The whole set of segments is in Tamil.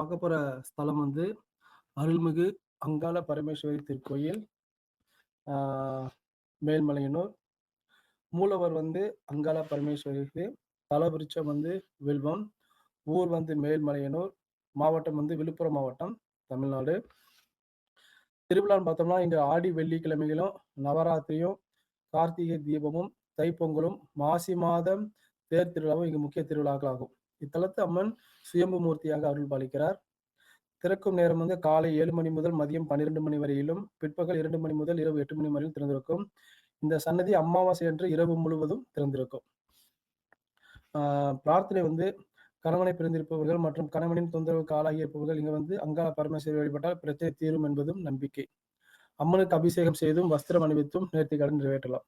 பார்க்க போற ஸ்தலம் வந்து அருள்மிகு அங்காள பரமேஸ்வரி திருக்கோயில் மேல்மலையனூர். மூலவர் வந்து அங்காள பரமேஸ்வரிக்கு தலவிருச்சம் வந்து வில்வம். ஊர் வந்து மேல்மலையனூர். மாவட்டம் வந்து விழுப்புரம் மாவட்டம் தமிழ்நாடு. திருவிழான்னு பார்த்தோம்னா இங்கே ஆடி வெள்ளிக்கிழமைகளும் நவராத்திரியும் கார்த்திகை தீபமும் தைப்பொங்கலும் மாசி மாதம் தேர் திருவிழாவும் இங்கு முக்கிய திருவிழாக்களாகும். இத்தலத்து அம்மன் சுயம்பு மூர்த்தியாக அருள் பாலிக்கிறார் திறக்கும் நேரம் வந்து காலை ஏழு மணி முதல் மதியம் பன்னிரெண்டு மணி வரையிலும் பிற்பகல் இரண்டு மணி முதல் இரவு எட்டு மணி வரையிலும் திறந்திருக்கும். இந்த சன்னதி அமாவாசை அன்று இரவு முழுவதும் திறந்திருக்கும். ஆஹ் பிரார்த்தனை வந்து கணவனை பிரிந்திருப்பவர்கள் மற்றும் கணவனின் தொந்தரவுக்கு ஆளாகி இருப்பவர்கள் இங்க வந்து அங்காள பரமேஸ்வரி வழிபட்டால் பிரச்சனை தீரும் என்பதும் நம்பிக்கை. அம்மனுக்கு அபிஷேகம் செய்தும் வஸ்திரம் அணிவித்தும் நேர்த்தி கடன் நிறைவேற்றலாம்.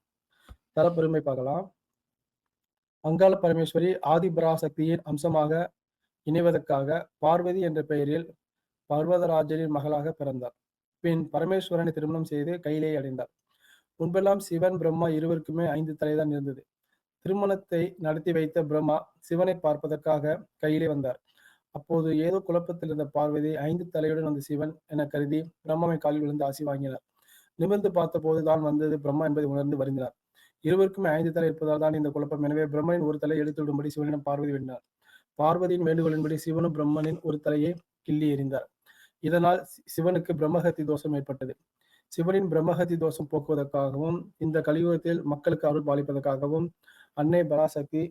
தரப்பெருமை பார்க்கலாம். அங்காள பரமேஸ்வரி ஆதிபராசக்தியின் அம்சமாக இணைவதற்காக பார்வதி என்ற பெயரில் பர்வதராஜனின் மகளாக பிறந்தார். பின் பரமேஸ்வரனை திருமணம் செய்து கையிலே அடைந்தார். முன்பெல்லாம் சிவன் பிரம்மா இருவருக்குமே ஐந்து தலைதான் இருந்தது. திருமணத்தை நடத்தி வைத்த பிரம்மா சிவனை பார்ப்பதற்காக கையிலே வந்தார். அப்போது ஏதோ குழப்பத்தில் இருந்த பார்வதி ஐந்து தலையுடன் வந்த சிவன் என கருதி பிரம்மாவை காலில் விழுந்து ஆசி வாங்கினார் நிமிர்ந்து பார்த்தபோது தான் வந்தது பிரம்மா என்பதை உணர்ந்து வருந்தினார். இருவருக்கும் ஐந்து தலை இருப்பதால் தான் இந்த குழப்பம். எனவே பிரம்மனின் ஒரு தலை எடுத்துவிடும்படி சிவனிடம் பார்வதி வேண்டினார் பார்வதியின் வேண்டுகோளின்படி சிவனும் பிரம்மனின் ஒரு தலையை கிள்ளி எறிந்தார். இதனால் சிவனுக்கு பிரம்மஹத்தி தோஷம் ஏற்பட்டது. சிவனின் பிரம்மஹத்தி தோஷம் போக்குவதற்காகவும் இந்த கலியுகத்தில் மக்களுக்கு அருள் பாலிப்பதற்காகவும் அன்னை பராசக்தி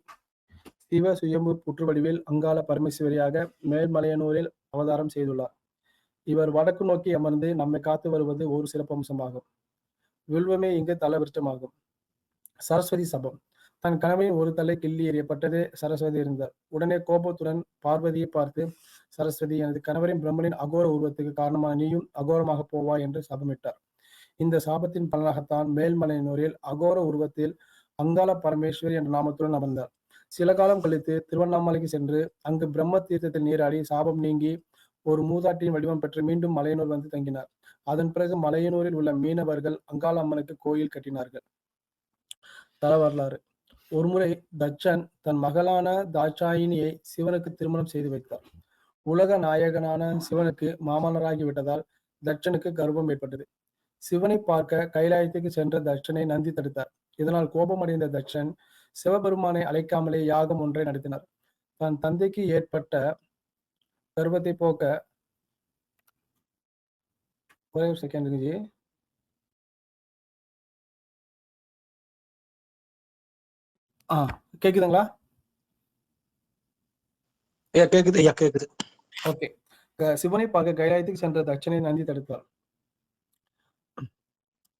சிவ சுயம்பு புற்றுவடிவில் அங்காள பரமேஸ்வரியாக மேல்மலையனூரில் அவதாரம் செய்துள்ளார். இவர் வடக்கு நோக்கி அமர்ந்து நம்மை காத்து வருவது ஒரு சிறப்பம்சமாகும். வில்வமே இங்கு தலவிருஷ்டமாகும். சரஸ்வதி சபம். தன் கணவனின் ஒரு தலை கிள்ளி எறியப்பட்டது சரஸ்வதி இருந்தார். உடனே கோபத்துடன் பார்வதியை பார்த்து சரஸ்வதி எனது கணவரின் பிரம்மனின் அகோர உருவத்துக்கு காரணமான நீயும் அகோரமாக போவா என்று சபமிட்டார். இந்த சாபத்தின் பலனாகத்தான் மேல்மலையனூரில் அகோர உருவத்தில் அங்காள பரமேஸ்வரி என்ற நாமத்துடன் அமர்ந்தார். சில காலம் கழித்து திருவண்ணாமலைக்கு சென்று அங்கு பிரம்ம தீர்த்தத்தில் நீராடி சாபம் நீங்கி ஒரு மூதாட்டியின் வடிவம் பெற்று மீண்டும் மலையனூர் வந்து தங்கினார். அதன் பிறகு மலையனூரில் உள்ள மீனவர்கள் அங்காள அம்மனுக்கு கோயில் கட்டினார்கள். தல வரலாறு. ஒருமுறை தட்சன் தன் மகளான தாட்சாயினியை சிவனுக்கு திருமணம் செய்து வைத்தார். உலக நாயகனான சிவனுக்கு மாமனராகி விட்டதால் தட்சனுக்கு கர்ப்பம் ஏற்பட்டது. சிவனை பார்க்க கைலாயத்துக்கு சென்ற தட்சனை நந்தி தடுத்தார். இதனால் கோபமடைந்த தட்சன் சிவபெருமானை அழைக்காமலே யாகம் ஒன்றை நடத்தினார். தன் தந்தைக்கு ஏற்பட்ட கர்வத்தை போக்க ஒரே செகண்ட் ஆ கேக்குதுங்களா? ஐயா கேக்குது ஐயா கேக்குது. ஓகே. சிவனை பார்க்க கைலாயத்துக்கு சென்ற தட்சனை நந்தி தடுத்தார்.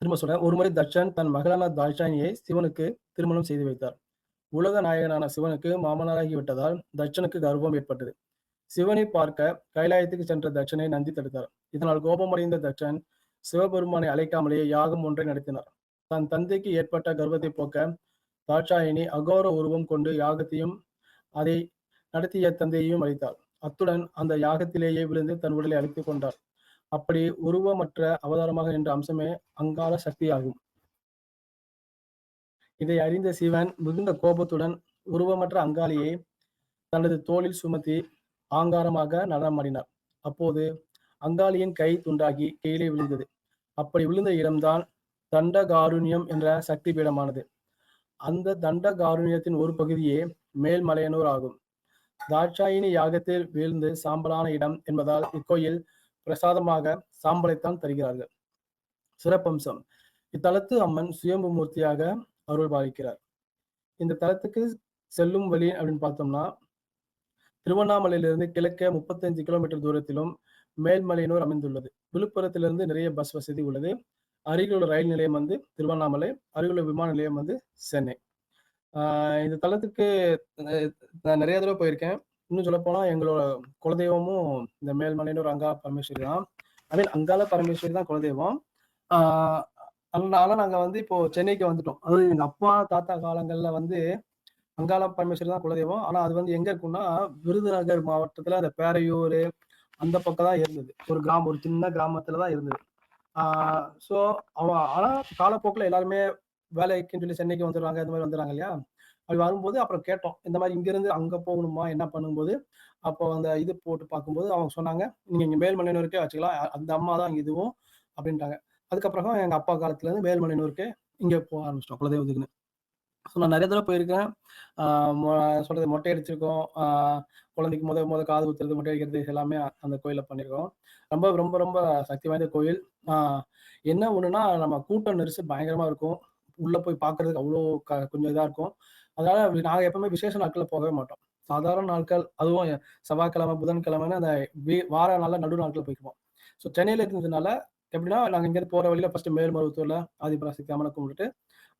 திரும்ப சொல்றேன். ஒருமுறை தட்சன் தன் மகளான தாட்சாயினியை சிவனுக்கு திருமணம் செய்து வைத்தார். உலக நாயகனான சிவனுக்கு மாமனாராகி விட்டதால் தட்சனுக்கு கர்வம் ஏற்பட்டது. சிவனை பார்க்க கைலாயத்துக்கு சென்ற தட்சனை நந்தி தடுத்தார். இதனால் கோபமடைந்த தட்சன் சிவபெருமானை அழைக்காமலேயே யாகம் ஒன்றை நடத்தினார். தன் தந்தைக்கு ஏற்பட்ட கர்வத்தை போக்க தாட்சாயினி அகோர உருவம் கொண்டு யாகத்தையும் அதை நடத்திய தந்தையையும் அளித்தாள் அத்துடன் அந்த யாகத்திலேயே விழுந்து தன் உடலை அழித்துக் கொண்டார் அப்படி உருவமற்ற அவதாரமாக நின்ற அம்சமே அங்கால சக்தியாகும். இதை அறிந்த சிவன் மிகுந்த கோபத்துடன் உருவமற்ற அங்காளியை தனது தோளில் சுமத்தி ஆங்காரமாக நடனமாடினார். அப்போது அங்காளியின் கை துண்டாகி கீழே விழுந்தது. அப்படி விழுந்த இடம்தான் தண்டகாருண்யம் என்ற சக்தி பீடமானது அந்த தண்ட காருண்யத்தின் ஒரு பகுதியே மேல்மலையனூர் ஆகும். தாட்சாயினி யாகத்தில் வீழ்ந்து சாம்பலான இடம் என்பதால் இக்கோயில் பிரசாதமாக சாம்பலைத்தான் தருகிறார்கள். சிறப்பம்சம். இத்தலத்து அம்மன் சுயம்பு மூர்த்தியாக அருள் பாலிக்கிறார் இந்த தலத்துக்கு செல்லும் வழி அப்படின்னு பார்த்தோம்னா திருவண்ணாமலையிலிருந்து கிழக்கே முப்பத்தஞ்சு கிலோமீட்டர் தூரத்திலும் மேல்மலையனூர் அமைந்துள்ளது. விழுப்புரத்திலிருந்து நிறைய பஸ் வசதி உள்ளது. அருகிலுள்ள ரயில் நிலையம் வந்து திருவண்ணாமலை அருகிலுள்ள விமான நிலையம் வந்து சென்னை. இந்த தலத்துக்கு நான் நிறைய தடவை போயிருக்கேன். இன்னும் சொல்லப்போனால் எங்களோட குலதெய்வமும் இந்த மேல்மலையனூர் அங்கா பரமேஸ்வரி தான். ஐ மீன் அங்காள பரமேஸ்வரி தான் குலதெய்வம். அதனால நாங்கள் வந்து இப்போ சென்னைக்கு வந்துட்டோம். அதாவது எங்கள் அப்பா தாத்தா காலங்களில் வந்து அங்காள பரமேஸ்வரி தான் குலதெய்வம். ஆனால் அது வந்து எங்கே இருக்குன்னா விருதுநகர் மாவட்டத்தில் அந்த பேரையூர் அந்த பக்கம் தான் இருந்தது. ஒரு கிராமம் ஒரு சின்ன கிராமத்தில் தான் இருந்தது. ஸோ அவன் ஆனால் காலப்போக்கில் எல்லாருமே வேலைக்குன்னு சொல்லி சென்னைக்கு வந்துடுறாங்க இந்த மாதிரி வந்துடுறாங்க இல்லையா அப்படி வரும்போது அப்புறம் கேட்டோம். இந்த மாதிரி இங்கேருந்து அங்கே போகணுமா? என்ன பண்ணும்போது, அப்போ அந்த இது போட்டு பார்க்கும்போது அவங்க சொன்னாங்க, நீங்கள் இங்கே மேல்மலையனூருக்கே வச்சுக்கலாம். அந்த அம்மா தான் இதுவும்" அப்படின்ட்டாங்க. அதுக்கப்புறம் எங்கள் அப்பா காலத்துலேருந்து மேல்மலையனூருக்கே இங்கே போக ஆரம்பிச்சிட்டோம் குலதெய்வத்துக்குன்னு. ஸோ நான் நிறைய தடவை போயிருக்கேன். மொ சொல்றது மொட்டை அடிச்சிருக்கோம். குழந்தைக்கு முத முத காது குத்துறது, மொட்டை அடிக்கிறது எல்லாமே அந்த கோயிலில் பண்ணியிருக்கோம். ரொம்ப ரொம்ப ரொம்ப சக்தி வாய்ந்த கோயில். என்ன ஒன்றுனா நம்ம கூட்டம் நெரிசல் பயங்கரமாக இருக்கும். உள்ளே போய் பார்க்கறதுக்கு அவ்வளோ க கொஞ்சம் இதாக இருக்கும். அதனால நாங்கள் எப்பவுமே விசேஷ நாட்களில் போகவே மாட்டோம். சாதாரண நாட்கள் அதுவும் செவ்வாய்க்கிழமை, புதன்கிழமைன்னு அந்த வி வார நாளில் நடு நாட்களில் போய்க்குவோம். ஸோ சென்னையில் இருந்ததுனால எப்படின்னா, நாங்கள் இங்கேருந்து போகிற வழியில் ஃபஸ்ட்டு மேல்மருவத்தூரில் ஆதிபராசக்தி அம்மன கும்பிட்டுட்டு,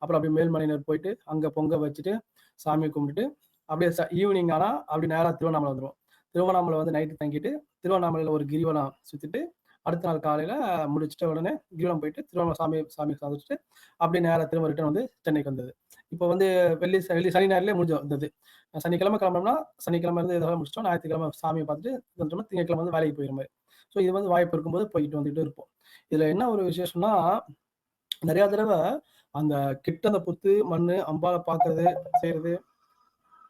அப்புறம் அப்படியே மேல்மலையினர் போயிட்டு, அங்கே பொங்க வச்சுட்டு, சாமி கும்பிட்டுட்டு, அப்படியே ச ஈவினிங் ஆனால் அப்படி நேராக திருவண்ணாமலை வந்துடுவோம் திருவண்ணாமலை வந்து நைட்டு தங்கிட்டு, திருவண்ணாமலையில் ஒரு கிரிவலம் சுற்றிட்டு அடுத்த நாள் காலையில் முடிச்சுட்ட உடனே கிரிவலம் போயிட்டு, திருவண்ணாமலை சாமி சாமி சாதிச்சுட்டு, அப்படியே நேராக திரும்ப ரிட்டர்ன் வந்து சென்னைக்கு வந்தது. இப்போ வந்து வெள்ளி ச வெள்ளி சனி, ஞாயிறுலேயே முடிஞ்சு வந்தது. சனிக்கிழமை கிளம்புனோம்னா, சனிக்கிழமை இருந்து இதெல்லாம் முடிச்சிட்டோம் ஞாயிற்றுக்கிழமை சாமியை பார்த்துட்டு கொஞ்சமாக திங்கக்கிழமை வந்து வேலைக்கு போயிற ஸோ இது வந்து வாய்ப்பு இருக்கும்போது போயிட்டு வந்துட்டு இருப்போம். இதில் என்ன ஒரு விசேஷம்னா, நிறையா தடவை அந்த கிட்ட அந்த புத்து, மண்ணு, அம்பாள பாக்குறது செய்யறது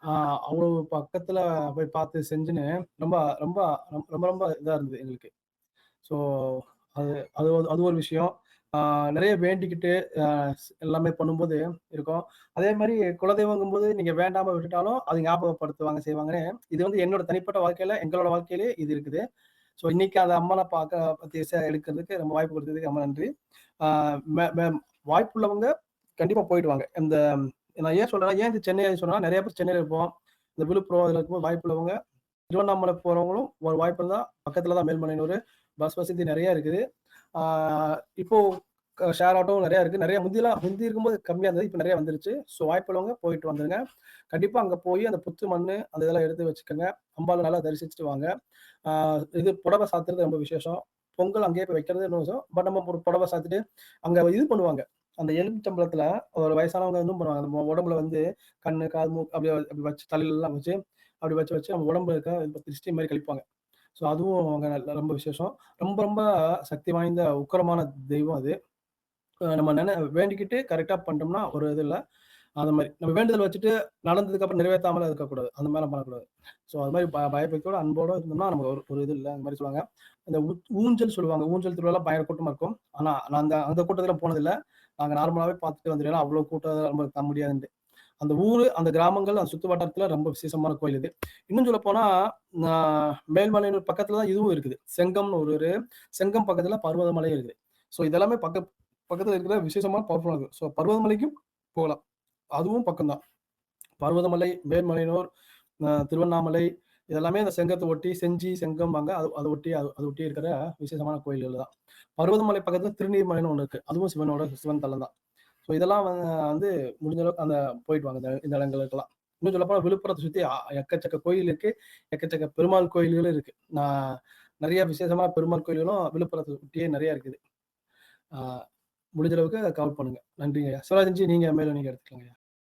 ஆஹ் அவ்வளோ பக்கத்துல போய் பார்த்து செஞ்சுன்னு ரொம்ப ரொம்ப ரொம்ப ரொம்ப இதா இருந்தது எங்களுக்கு. ஸோ அது அது ஒரு அது ஒரு விஷயம். நிறைய வேண்டிக்கிட்டு எல்லாமே பண்ணும்போது இருக்கும். அதே மாதிரி குலதெய்வங்கும் போது நீங்க வேண்டாம விட்டுட்டாலும், அது ஞாபகப்படுத்துவாங்க, செய்வாங்கன்னு இது வந்து என்னோட தனிப்பட்ட வாழ்க்கையில, எங்களோட வாழ்க்கையிலே இது இருக்குது. ஸோ இன்னைக்கு அந்த அம்மன பார்க்க பத்தி எடுக்கிறதுக்கு ரொம்ப வாய்ப்பு கொடுத்ததுக்கு ரொம்ப நன்றி. வாய்ப்புள்ளவங்க கண்டிப்பா போயிடுவாங்க இந்த நான் ஏன் சொல்றேன்னா, ஏன் இது சென்னை சொன்னேன்னா, நிறைய பேர் சென்னையில இருப்போம். இந்த விழுப்புரம் இதுல இருக்கும்போது வாய்ப்புள்ளவங்க, திருவண்ணாமலை போறவங்களும் ஒரு வாய்ப்பு இருந்தா, பக்கத்துல தான் மேல்மலையனூர் பஸ் வசதி நிறைய இருக்குது. இப்போ ஷேர் ஆட்டோவும் நிறையா இருக்கு. நிறைய முந்திலாம் முந்தி இருக்கும்போது கம்மியா இருந்தது. இப்போ நிறைய வந்துருச்சு. ஸோ வாய்ப்புள்ளவங்க போயிட்டு வந்துருங்க. கண்டிப்பா அங்க போய் அந்த புத்து மண் அந்த இதெல்லாம் எடுத்து வச்சுக்கோங்க அம்பாள நல்லா தரிசிச்சுட்டு வாங்க. இது புடவ சாத்துறது ரொம்ப விசேஷம். பொங்கல் அங்கேயே போய் வைக்கிறது இன்னும் பட் நம்ம ஒரு புடவ சாத்திட்டு, அங்க இது பண்ணுவாங்க. அந்த எலுமிச்சம்பழத்துல ஒரு வயசானவங்க இன்னும் பண்ணுவாங்க. நம்ம உடம்புல வந்து கண்ணு, காது, மூக்கு அப்படியே அப்படி வச்சு தலையிலலாம் வச்சு, அப்படி வச்சு வச்சு நம்ம உடம்புல இருக்க திருஷ்டி மாதிரி கழிப்பாங்க. ஸோ அதுவும் அவங்க நல்ல ரொம்ப விசேஷம். ரொம்ப ரொம்ப சக்தி வாய்ந்த உக்கரமான தெய்வம் அது. நம்ம நினை வேண்டிக்கிட்டு கரெக்டாக பண்ணிட்டோம்னா ஒரு இது இல்லை அந்த மாதிரி நம்ம வேண்டுதல் வச்சுட்டு நடந்ததுக்கு அப்புறம் நிறைவேத்தாமலாம் இருக்கக்கூடாது. அந்த மாதிரி பண்ணக்கூடாது. ஸோ அது மாதிரி ப பயபக்தியோட, அன்போட இருந்தோம்னா நமக்கு ஒரு ஒரு இது இல்லை அந்த மாதிரி சொல்லுவாங்க. அந்த ஊ ஊஞ்சல் சொல்லுவாங்க. ஊஞ்சல் திருவிழாலாம் பயங்கர கூட்டமாக இருக்கும். ஆனால் நான் அந்த அந்த கூட்டத்தில் போனதில்லை நாங்கள் நார்மலாகவே பார்த்துட்டு வந்துருவோம். அவ்வளோ கூட்டம் ரொம்ப தர முடியாதுன்ட்டு. அந்த ஊர் அந்த கிராமங்கள், அந்த சுத்து வட்டாரத்துல ரொம்ப விசேஷமான கோயில் இது. இன்னும் சொல்ல போனால் மேல்மலையினூர் பக்கத்துல தான் இதுவும் இருக்குது. செங்கம்னு ஒரு ஒரு செங்கம் பக்கத்துல பர்வதமலையும் இருக்குது. ஸோ இதெல்லாமே பக்க பக்கத்துல இருக்கிற விசேஷமான பவர்ஃபுல்லா இருக்கும். ஸோ பர்வதமலைக்கும் போகலாம். அதுவும் பக்கம் தான். பர்வதமலை, மேல்மலையனூர், திருவண்ணாமலை இதெல்லாமே அந்த செங்கத்தை ஒட்டி செஞ்சி, செங்கம்பாங்க. அது அதை ஒட்டி அது அத ஒட்டி இருக்கிற விசேஷமான கோயில்கள் தான். பர்வதமலை பக்கத்துல திருநீர்மலைன்னு ஒன்று இருக்கு. அதுவும் சிவனோட சிவன் தலம் தான். ஸோ இதெல்லாம் வந்து முடிஞ்ச அளவுக்கு அந்த போயிட்டு வாங்க. இந்த இந்த இடங்களுக்கெல்லாம். இன்னும் சொல்லப்போ விழுப்புரத்தை சுற்றி எக்கச்சக்க கோயில் இருக்கு. எக்கச்சக்க பெருமாள் கோயில்களும் இருக்கு. நான் நிறைய விசேஷமான பெருமாள் கோயில்களும் விழுப்புரத்தை ஒட்டியே நிறைய இருக்குது. முடிஞ்ச அளவுக்கு கவர் பண்ணுங்க. நன்றிங்க சிவராஜன்ஜி நீங்க மேலும் நீங்க எடுத்துக்கலாங்கய்யா.